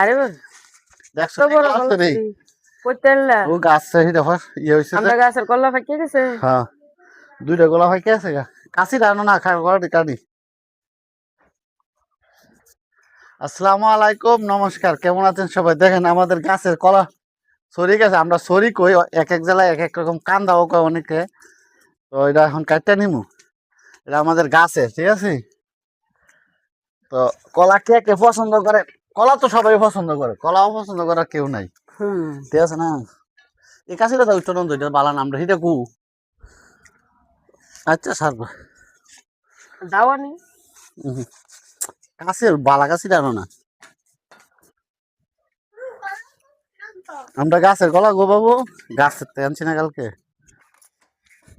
আরে দেখছ বড় গাছ কলা? ছিঁড়ি। ও গাছ সেই দেখো ইয়ে হয়েছে আমরা গাছের কলা গেছে হ্যাঁ দুইটা হয় আছে গা। রানো না খাই কাটি কাটি আসসালামু আলাইকুম নমস্কার কেমন আছেন সবাই? দেখেন আমাদের গাছের কলা সরি গেছে। আমরা সরি কই এক এক জেলায় এক এক রকম কান্দাও কয় অনেকে। তো এটা এখন কাটতে নিমু। এটা আমাদের গাছের ঠিক আছে? তো কলা কে কে পছন্দ করে? কলা তো সবাই পছন্দ করে কলাও পছন্দ করার কেউ নাই। হুম। ঠিক আছে না? এই কাশিটা তো উচ্চনন্দ এটা বালা নামটা সেটা কু আচ্ছা সার দাওয়ানি। কাছের বালা কাশি জানো না? আমরা গাছের গলা গো বাবু গাছের তো আনছি না কালকে।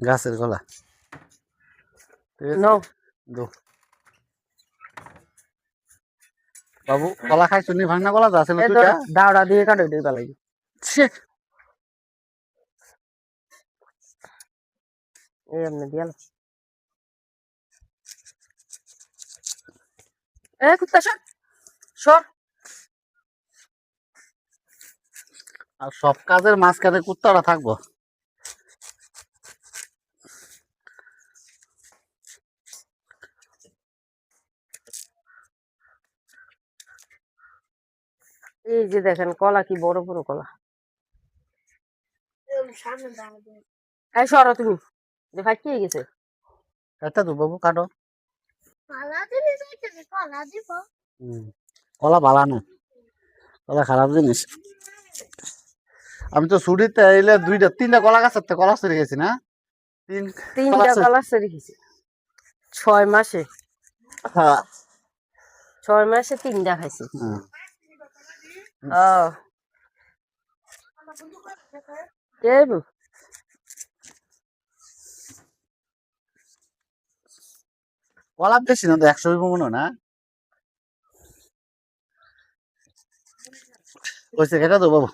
গাছের গলা ঠিক আছে? বাবু কলা খাইছো নি ভাঙনা কলা আছে না দাওড়া দিয়ে কাটো দিয়ে পালাই। এমনি দিয়াল এ কুত্তা সর। সর। আর সব কাজের মাঝখানে কুত্তারা থাকব। এই যে দেখেন কলা কি বড় বড় কলা? এই সরো তুমি যে গেছে। এটা তো বাবু কাটো। কলা ভালা না কলা খারাপ জিনিস। আমি তো ছুটিতে এলে দুইটা তিনটা কলা গাছ কলা চলে গেছি না? তিন তিনটা কলা সেরে গেছে। ছয় মাসে। হ্যাঁ। ছয় মাসে তিনটা খাইছি। ও? কলা বেশি না তো একশো মনে না ওইসে কেটা তো বাবু